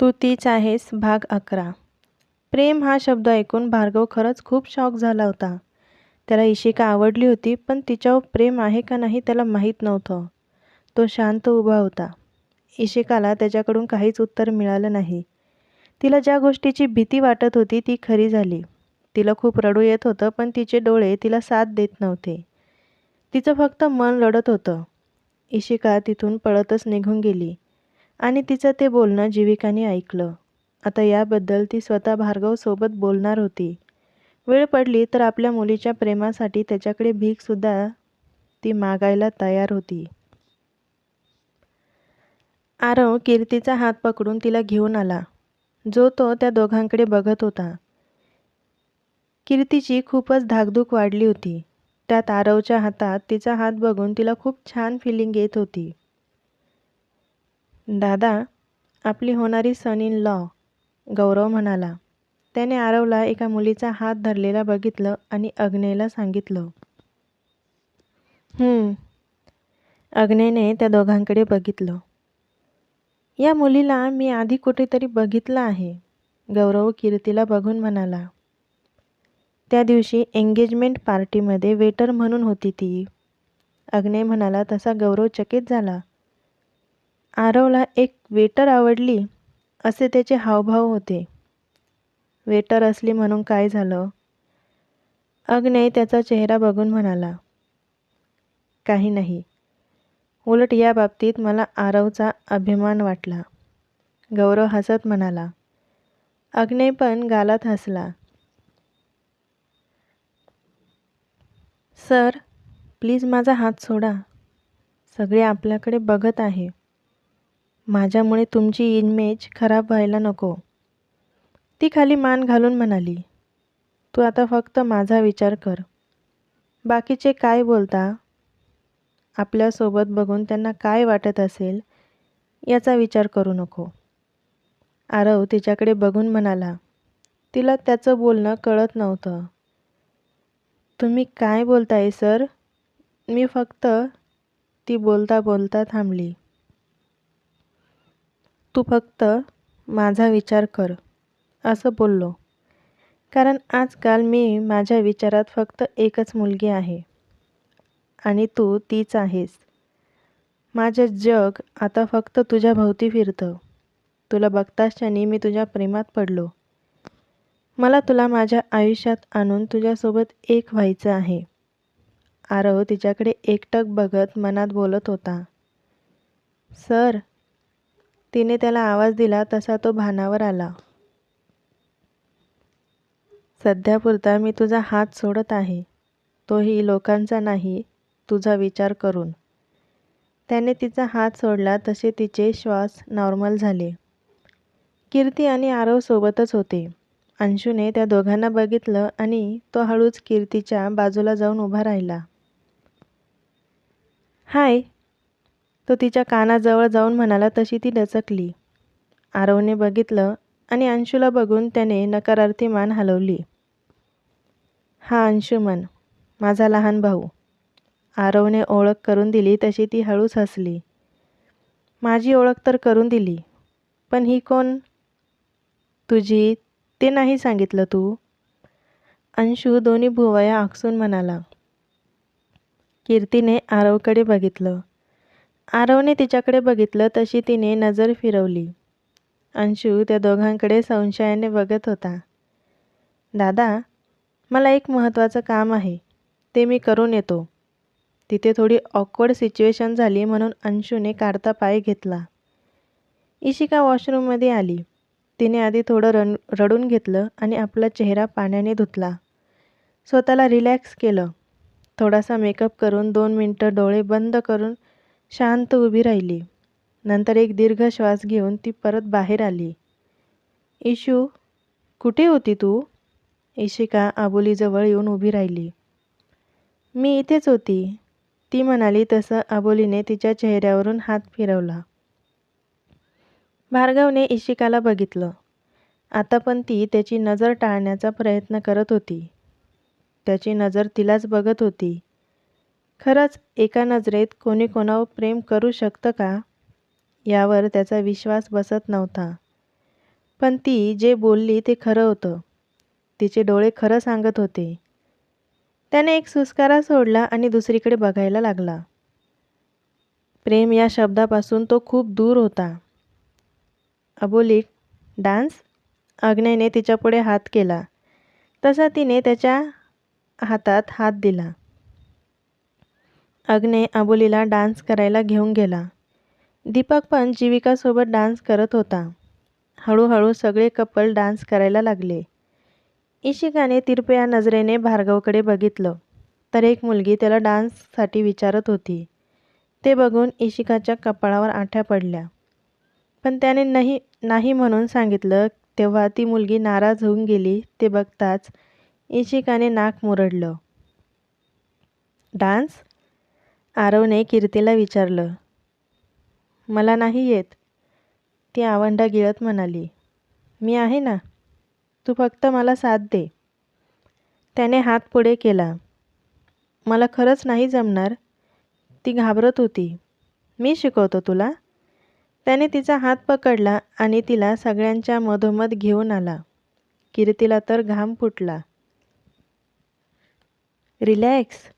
तू तीच आहेस भाग अकरा. प्रेम हा शब्द ऐकून भार्गव खरंच खूप शॉक झाला होता. त्याला इशिका आवडली होती पण तिच्यावर प्रेम आहे का नाही त्याला माहीत नव्हतं. तो शांत उभा होता. इशिकाला त्याच्याकडून काहीच उत्तर मिळालं नाही. तिला ज्या गोष्टीची भीती वाटत होती ती खरी झाली. तिला खूप रडू येत होतं पण तिचे डोळे तिला साथ देत नव्हते. तिचं फक्त मन रडत होतं. इशिका तिथून पळतच निघून गेली. आणि तिचं ते बोलणं जीविकाने ऐकलं. आता याबद्दल ती स्वतः भार्गवसोबत बोलणार होती. वेळ पडली तर आपल्या मुलीच्या प्रेमासाठी त्याच्याकडे भीकसुद्धा ती मागायला तयार होती. आरव कीर्तीचा हात पकडून तिला घेऊन आला. जो तो त्या दोघांकडे बघत होता. कीर्तीची खूपच धाकधूक वाढली होती. त्यात आरवच्या हातात तिचा हात बघून तिला खूप छान फिलिंग येत होती. दादा आपली होणारी सन इन लॉ गौरव म्हणाला. त्याने आरवला एका मुलीचा हात धरलेला बघितलं आणि अग्नेला सांगितलं अग्नेने त्या दोघांकडे बघितलं. या मुलीला मी आधी कुठेतरी बघितलं आहे गौरव कीर्तीला बघून म्हणाला. त्या दिवशी एंगेजमेंट पार्टीमध्ये वेटर म्हणून होती ती. अग्ने म्हणाला तसा गौरव चकित झाला. आरवला एक वेटर आवडली असे त्याचे हावभाव होते. वेटर असली म्हणून काय झालं? अग्नय त्याचा चेहरा बघून म्हणाला काही नाही. उलट या बाबतीत मला आरवचा अभिमान वाटला. गौरव हसत म्हणाला अग्ने पण गालात हसला. सर प्लीज माझा हात सोडा. सगळे आपल्याकडे बघत आहे. माझ्यामुळे तुमची इमेज खराब व्हायला नको. ती खाली मान घालून म्हणाली तू आता फक्त माझा विचार कर. बाकीचे काय बोलता? आपल्यासोबत बघून त्यांना काय वाटत असेल याचा विचार करू नको. आरव तिच्याकडे बघून म्हणाला तिला त्याचं बोलणं कळत नव्हतं. तुम्ही काय बोलताय सर? मी फक्त ती बोलता बोलता थांबली. तू फक्त माझा विचार कर असं बोललो. कारण आजकाल मी माझ्या विचारात फक्त एकच मुलगी आहे आणि तू तीच आहेस. माझं जग आता फक्त तुझ्या भोवती फिरतं. तुला बघताच क्षणी मी तुझ्या प्रेमात पडलो. मला तुला माझ्या आयुष्यात आणून तुझ्यासोबत एक व्हायचं आहे. आरव तिच्याकडे एकटक बघत मनात बोलत होता. सर तिने त्याला आवाज दिला तसा तो भानावर आला. सध्यापुरता मी तुझा हात सोडत आहे. तोही लोकांचा नाही तुझा विचार करून. त्याने तिचा हात सोडला तसे तिचे श्वास नॉर्मल झाले. कीर्ती आणि आरव सोबतच होते. अंशूने त्या दोघांना बघितलं आणि तो हळूच कीर्तीच्या बाजूला जाऊन उभा राहिला. हाय तो तिच्या कानाजवळ जाऊन म्हणाला तशी ती डचकली आरवने बघितलं आणि अंशूला बघून त्याने नकारार्थी मान हलवली. हा अंशुमन माझा लहान भाऊ. आरवने ओळख करून दिली तशी ती हळूच हसली. माझी ओळख तर करून दिली पण ही कोण? तुझी? ते नाही सांगितलं तू? अंशू दोन्ही भुवया आकसून म्हणाला. कीर्तीने आरवकडे बघितलं. आरवने तिच्याकडे बघितलं तशी तिने नजर फिरवली. अंशू त्या दोघांकडे संशयाने बघत होता. दादा मला एक महत्त्वाचं काम आहे. ते मी करून येतो. तिथे थोडी ऑकवर्ड सिच्युएशन झाली म्हणून अंशूने काढता पाय घेतला. इशिका वॉशरूममध्ये आली. तिने आधी थोडं रन रडून घेतलं आणि आपला चेहरा पाण्याने धुतला. स्वतःला रिलॅक्स केलं. थोडासा मेकअप करून दोन मिनटं डोळे बंद करून शांत उभी राहिली. नंतर एक दीर्घ श्वास घेऊन ती परत बाहेर आली. इशू कुठे होती तू? इशिका आबोलीजवळ येऊन उभी राहिली. मी इथेच होती. ती म्हणाली तसं आबोलीने तिच्या चेहऱ्यावरून हात फिरवला. भार्गवने इशिकाला बघितलं. आता पण ती त्याची नजर टाळण्याचा प्रयत्न करत होती. त्याची नजर तिलाच बघत होती. खरंच एका नजरेत कोणी कोणावर प्रेम करू शकतं का? यावर त्याचा विश्वास बसत नव्हता. पण ती जे बोलली ते खरं होतं. तिचे डोळे खरं सांगत होते. त्याने एक सुस्कारा सोडला आणि दुसरीकडे बघायला लागला. प्रेम या शब्दापासून तो खूप दूर होता. अबोलिक डान्स? अग्नेने तिच्यापुढे हात केला. तसा तिने त्याच्या हातात हात दिला. अग्ने अबोलीला डान्स करायला घेऊन गेला. दीपक पण जीविकासोबत डान्स करत होता. हळूहळू सगळे कपल डान्स करायला लागले. इशिकाने तिरप्या नजरेने भार्गवकडे बघितलं. तर एक मुलगी त्याला डान्ससाठी विचारत होती. ते बघून इशिकाच्या कपाळावर आठ्या पडल्या. पण त्याने नाही नाही म्हणून सांगितलं तेव्हा ती मुलगी नाराज होऊन गेली ते बघताच इशिकाने नाक मुरडलं. डान्स? आरवने कीर्तीला विचारलं मला नाही येत. ती आवंडा गिळत म्हणाली मी आहे ना तू फक्त मला साथ दे. त्याने हात पुढे केला मला खरंच नाही जमणार. ती घाबरत होती मी शिकवतो तुला. त्याने तिचा हात पकडला आणि तिला सगळ्यांच्या मधोमध घेऊन आला. कीर्तीला तर घाम फुटला. रिलॅक्स.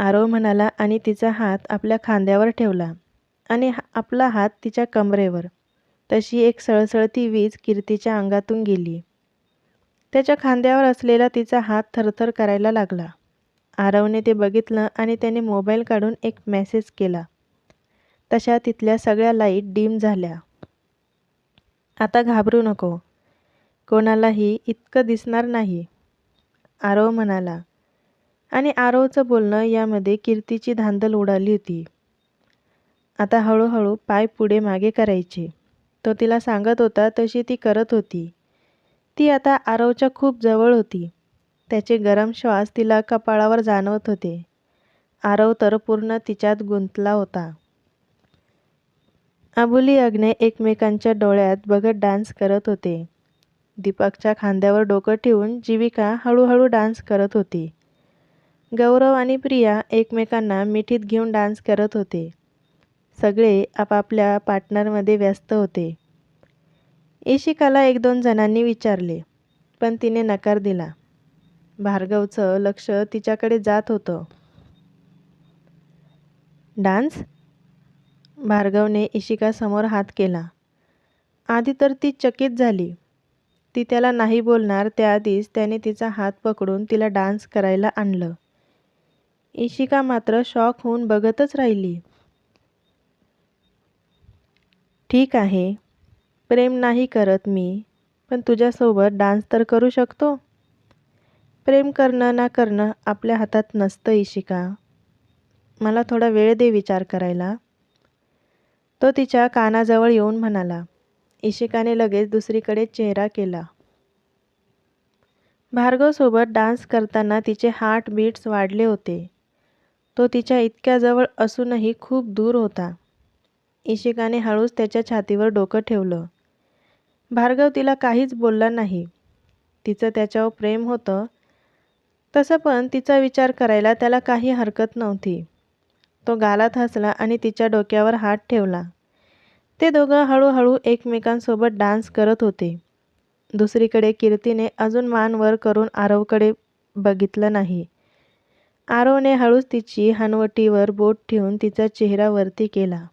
आरव म्हणाला आणि तिचा हात आपल्या खांद्यावर ठेवला आणि आपला हात तिच्या कमरेवर. तशी एक सळसळती वीज कीर्तीच्या अंगातून गेली. त्याच्या खांद्यावर असलेला तिचा हात थरथर करायला लागला. आरवने ते बघितलं आणि त्याने मोबाईल काढून एक मेसेज केला. तशा तिथल्या सगळ्या लाइट डीम झाल्या. आता घाबरू नको. कोणालाही इतकं दिसणार नाही. आरव म्हणाला आणि आरवचं बोलणं यामध्ये कीर्तीची धांदल उडाली होती. आता हळूहळू पाय पुढे मागे करायचे. तो तिला सांगत होता तशी ती करत होती. ती आता आरवच्या खूप जवळ होती. त्याचे गरम श्वास तिला कपाळावर जाणवत होते. आरव तर पूर्ण तिच्यात गुंतला होता. अबुली अग्ने एकमेकांच्या डोळ्यात बघत डान्स करत होते. दीपकच्या खांद्यावर डोकं ठेवून जीविका हळूहळू डान्स करत होती. गौरव आणि प्रिया एकमेकांना मिठीत घेऊन डान्स करत होते. सगळे आपापल्या पार्टनरमध्ये व्यस्त होते. इशिकाला एक दोन जणांनी विचारले पण तिने नकार दिला. भार्गवचं लक्ष तिच्याकडे जात होतं. डान्स? भार्गवने इशिकासमोर हात केला. आधी तर ती चकित झाली. ती त्याला नाही बोलणार त्याआधीच त्याने तिचा हात पकडून तिला डान्स करायला आणलं. इशिका मात्र शॉक होऊन बघतच राहिली. ठीक आहे प्रेम नाही करत मी पण तुझ्यासोबत डान्स तर करू शकतो. प्रेम करणं ना करणं आपल्या हातात नसतं इशिका. मला थोडा वेळ दे विचार करायला. तो तिच्या कानाजवळ येऊन म्हणाला. इशिकाने लगेच दुसरीकडे चेहरा केला. भार्गवसोबत डान्स करताना तिचे हार्ट बीट्स वाढले होते. तो तिच्या इतक्या जवळ असूनही खूप दूर होता. इशिकाने हळूच त्याच्या छातीवर डोकं ठेवलं. भार्गव तिला काहीच बोलला नाही. तिचं त्याच्यावर प्रेम होतं. तसं पण तिचा विचार करायला त्याला काही हरकत नव्हती. तो गालात हसला आणि तिच्या डोक्यावर हात ठेवला. ते दोघं हळूहळू एकमेकांसोबत डान्स करत होते. दुसरीकडे कीर्तीने अजून मान वर करून आरवकडे बघितलं नाही. आरोने हळूच तिची हनवटीवर बोट ठेवून तिचा चेहरा वरती केला.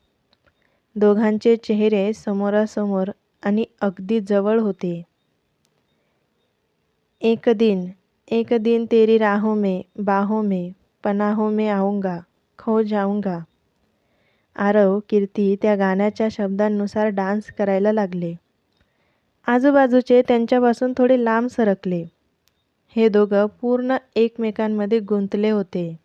दोघांचे चेहरे समोरासमोर आणि अगदी जवळ होते. एक दिन एक दिन तेरी राहों में बाहों में पनाहों में आऊंगा खो जाऊंगा. आरव कीर्ती त्या गाण्याच्या शब्दांनुसार डान्स करायला लागले. आजूबाजूचे त्यांच्यापासून थोडे लांब सरकले. हे दोघं पूर्ण एकमेकांमध्ये गुंतले होते.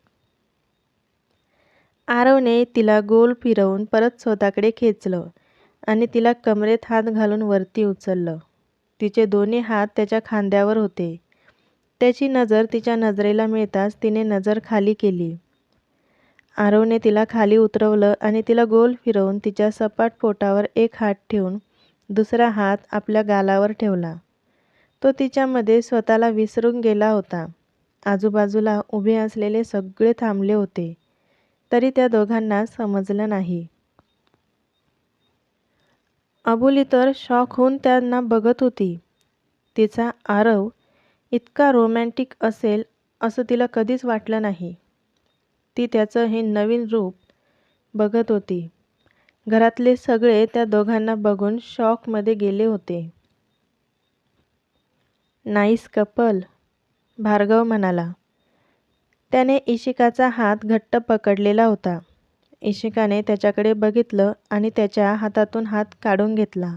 आरवने तिला गोल फिरवून परत स्वतःकडे खेचलं आणि तिला कमरेत हात घालून वरती उचललं. तिचे दोन्ही हात त्याच्या खांद्यावर होते. त्याची नजर तिच्या नजरेला मिळताच तिने नजर खाली केली. आरवने तिला खाली उतरवलं आणि तिला गोल फिरवून तिच्या सपाट पोटावर एक हात ठेवून दुसरा हात आपल्या गालावर ठेवला. तो तिच्यामध्ये स्वतःला विसरून गेला होता. आजूबाजूला उभे असलेले सगळे थांबले होते. तरी त्या दोघांना समजलं नाही. अबोली तर शॉक होऊन त्यांना बघत होती. तिचा आरव इतका रोमॅन्टिक असेल असं तिला कधीच वाटलं नाही. ती त्याचं हे नवीन रूप बघत होती. घरातले सगळे त्या दोघांना बघून शॉकमध्ये गेले होते. नाईस कपल भार्गव म्हणाला. त्याने इशिकाचा हात घट्ट पकडलेला होता. इशिकाने त्याच्याकडे बघितलं आणि त्याच्या हातातून हात काढून घेतला.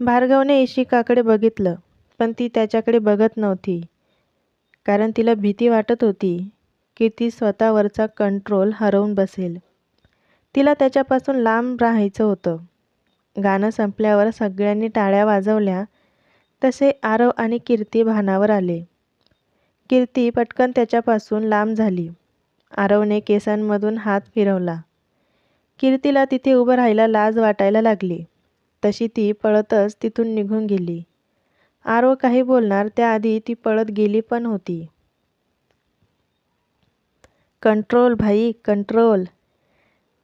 भार्गवने इशिकाकडे बघितलं पण ती त्याच्याकडे बघत नव्हती. कारण तिला भीती वाटत होती की ती स्वतःवरचा कंट्रोल हरवून बसेल. तिला त्याच्यापासून लांब राहायचं होतं. गाणं संपल्यावर सगळ्यांनी टाळ्या वाजवल्या तसे आरव आणि कीर्ती भानावर आले. कीर्ती पटकन त्याच्यापासून लांब झाली. आरवने केसांमधून हात फिरवला. कीर्तीला तिथे उभं राहायला लाज वाटायला लागली. तशी ती पळतच तिथून निघून गेली. आरव काही बोलणार त्याआधी ती पळत गेली पण होती. कंट्रोल भाई कंट्रोल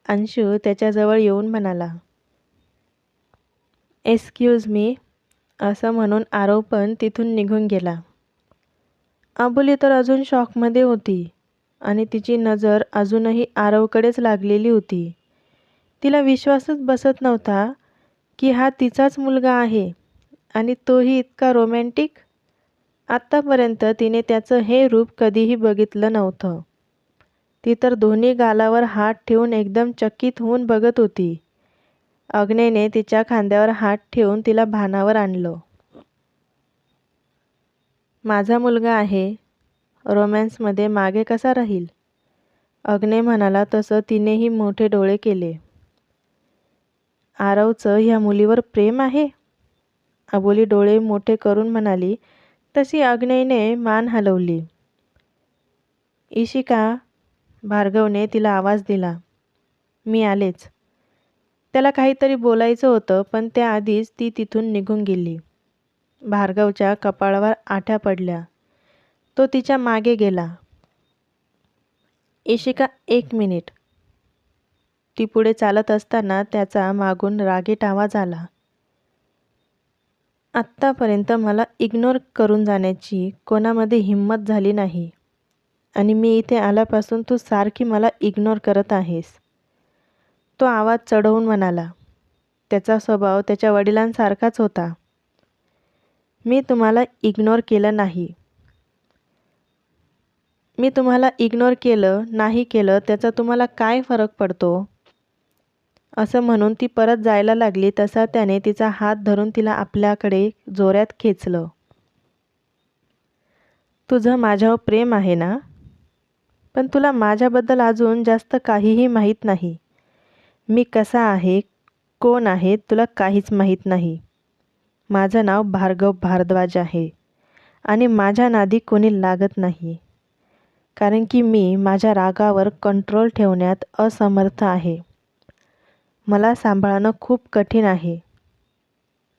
अंशू त्याच्याजवळ येऊन म्हणाला. एक्सक्यूज मी असं म्हणून आरव पण तिथून निघून गेला. अबोली तर अजून शॉकमध्ये होती आणि तिची नजर अजूनही आरवकडेच लागलेली होती. तिला विश्वासच बसत नव्हता की हा तिचाच मुलगा आहे आणि तोही इतका रोमॅन्टिक आत्तापर्यंत तिने त्याचं हे रूप कधीही बघितलं नव्हतं. ती तर दोन्ही गालावर हात ठेवून एकदम चकित होऊन बघत होती. अग्नेने तिच्या खांद्यावर हात ठेवून तिला भानावर आणलं. माझा मुलगा आहे. रोमॅन्समध्ये मागे कसा राहील? अग्ने म्हणाला तसं तिनेही मोठे डोळे केले. आरवचं ह्या मुलीवर प्रेम आहे? अबोली डोळे मोठे करून म्हणाली तशी अग्नेने मान हलवली. इशिका भार्गवने तिला आवाज दिला मी आलेच. त्याला काहीतरी बोलायचं होतं पण त्याआधीच ती तिथून निघून गेली. भार्गवच्या कपाळावर आठ्या पडल्या. तो तिच्यामागे गेला. इशिका एक मिनिट. ती पुढे चालत असताना त्याचा मागून रागीट आवाज आला. आत्तापर्यंत मला इग्नोर करून जाण्याची कोणामध्ये हिंमत झाली नाही. आणि मी इथे आल्यापासून तू सारखी मला इग्नोर करत आहेस. तो आवाज चढवून म्हणाला त्याचा स्वभाव त्याच्या वडिलांसारखाच होता. मी तुम्हाला इग्नोर केलं नाही. मी तुम्हाला इग्नोर केलं नाही केलं त्याचा तुम्हाला काय फरक पडतो? असं म्हणून ती परत जायला लागली तसा त्याने तिचा हात धरून तिला आपल्याकडे जोऱ्यात खेचलं. तुझं माझ्यावर प्रेम आहे ना? पण तुला माझ्याबद्दल अजून जास्त काहीही माहीत नाही. मी कसा आहे? कोण आहे? तुला काहीच माहीत नाही. माझं नाव भार्गव भारद्वाज आहे. आणि माझ्या नादी कोणी लागत नाही. कारण की मी माझ्या रागावर कंट्रोल ठेवण्यात असमर्थ आहे. मला सांभाळणं खूप कठीण आहे.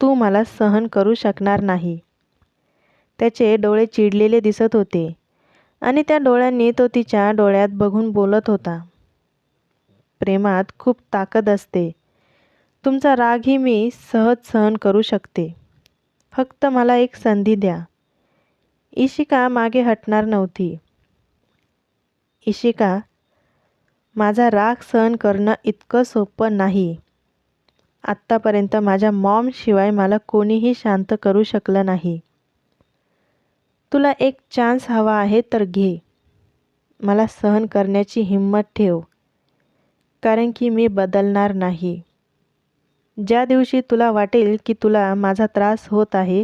तू मला सहन करू शकणार नाही. त्याचे डोळे चिडलेले दिसत होते. आणि त्या डोळ्यांनी तो तिच्या डोळ्यात बघून बोलत होता. प्रेमात खूप ताकद असते. तुमचा रागही मी सहज सहन करू शकते. फक्त मला एक संधी द्या. इशिका मागे हटणार नव्हती. इशिका माझा राग सहन करणं इतकं सोपं नाही. आत्तापर्यंत माझ्या मॉमशिवाय मला कोणीही शांत करू शकलं नाही. तुला एक चान्स हवा आहे तर घे. मला सहन करण्याची हिंमत ठेव. कारण की मी बदलणार नाही. ज्या दिवशी तुला वाटेल की तुला माझा त्रास होत आहे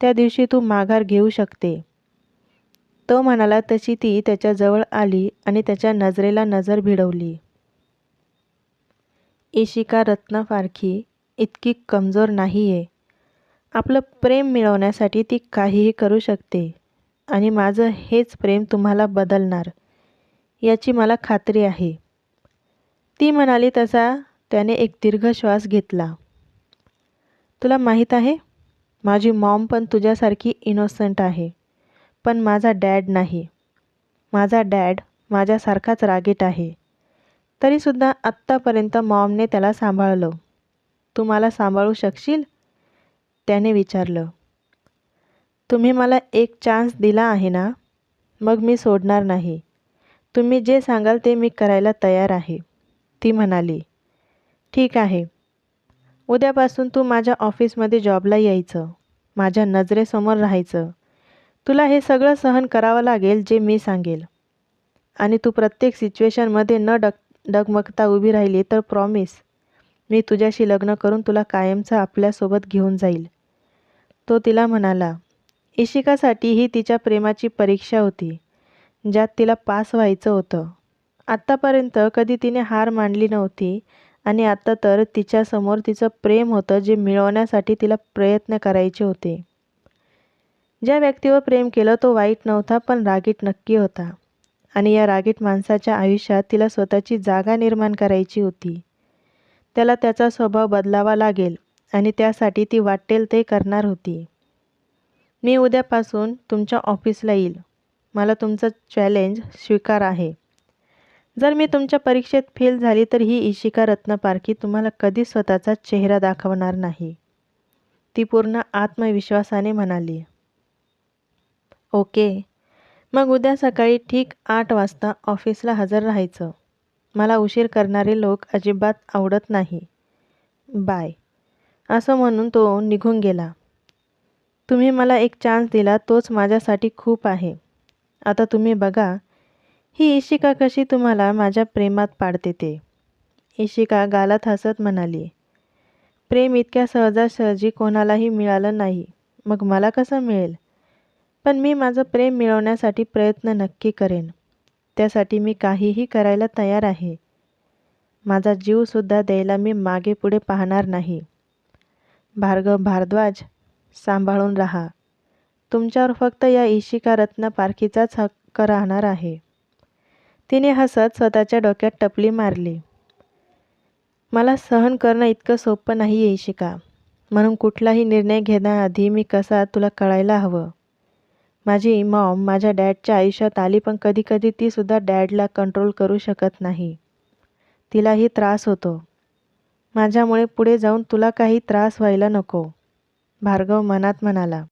त्या दिवशी तू माघार घेऊ शकते. तो म्हणाला तशी ती त्याच्याजवळ आली आणि त्याच्या नजरेला नजर भिडवली. इशिका रत्नफारखी इतकी कमजोर नाही आहे आपलं प्रेम मिळवण्यासाठी ती काहीही करू शकते आणि माझं हेच प्रेम तुम्हाला बदलणार याची मला खात्री आहे. ती म्हणाली तसा त्याने एक दीर्घ श्वास घेतला. तुला माहीत आहे माझी मॉम पण तुझ्यासारखी इनोसंट आहे. पण माझा डॅड नाही. माझा डॅड माझ्यासारखाच रागीट आहे. तरीसुद्धा आत्तापर्यंत मॉमने त्याला सांभाळलं. तू मला सांभाळू शकशील? त्याने विचारलं. तुम्ही मला एक चान्स दिला आहे ना मग मी सोडणार नाही. तुम्ही जे सांगाल ते मी करायला तयार आहे. ती म्हणाली ठीक आहे. उद्यापासून तू माझ्या ऑफिसमध्ये जॉबला यायचं. माझ्या नजरेसमोर राहायचं. तुला हे सगळं सहन करावं लागेल जे मी सांगेल. आणि तू प्रत्येक सिच्युएशनमध्ये न डग डगमगता उभी राहिली तर प्रॉमिस मी तुझ्याशी लग्न करून तुला कायमचं आपल्यासोबत घेऊन जाईल. तो तिला म्हणाला इशिकासाठी ही तिच्या प्रेमाची परीक्षा होती ज्यात तिला पास व्हायचं होतं. आत्तापर्यंत कधी तिने हार मानली नव्हती आणि आत्ता तर तिच्यासमोर तिचं प्रेम होतं जे मिळवण्यासाठी तिला प्रयत्न करायचे होते. ज्या व्यक्तीवर प्रेम केलं तो वाईट नव्हता पण रागीट नक्की होता. आणि या रागीट माणसाच्या आयुष्यात तिला स्वतःची जागा निर्माण करायची होती. त्याला त्याचा स्वभाव बदलावा लागेल आणि त्यासाठी ती वाटेल ते करणार होती. मी उद्यापासून तुमच्या ऑफिसला येईल. मला तुमचं चॅलेंज स्वीकार आहे. जर मी तुमच्या परीक्षेत फेल झाली तर ही इशिका रत्नपारखी तुम्हाला कधी स्वतःचा चेहरा दाखवणार नाही. ती पूर्ण आत्मविश्वासाने म्हणाली. ओके. मग उद्या सकाळी ठीक आठ वाजता ऑफिसला हजर राहायचं. मला उशीर करणारे लोक अजिबात आवडत नाही. बाय. असं म्हणून तो निघून गेला. तुम्ही मला एक चान्स दिला तोच माझ्यासाठी खूप आहे. आता तुम्ही बघा ही इशिका कशी तुम्हाला माझ्या प्रेमात पाडते ते? इशिका गालात हसत म्हणाली प्रेम इतक्या सहजासहजी कोणालाही मिळालं नाही. मग मला कसं मिळेल? पण मी माझं प्रेम मिळवण्यासाठी प्रयत्न नक्की करेन. त्यासाठी मी काहीही करायला तयार आहे. माझा जीवसुद्धा द्यायला मी मागे पुढे पाहणार नाही. भार्गव भारद्वाज सांभाळून राहा. तुमच्यावर फक्त या इशिका रत्न पारखीचाच हक्क राहणार आहे. तिने हसत स्वतःच्या डोक्यात टपली मारली. मला सहन करणं इतकं सोपं नाही आहे शिका म्हणून कुठलाही निर्णय घेण्याआधी मी कसा तुला कळायला हवं? माझी मॉम माझ्या डॅडच्या आयुष्यात आली पण कधीकधी तीसुद्धा डॅडला कंट्रोल करू शकत नाही. तिलाही त्रास होतो. माझ्यामुळे पुढे जाऊन तुला काही त्रास व्हायला नको भार्गव मनात म्हणाला.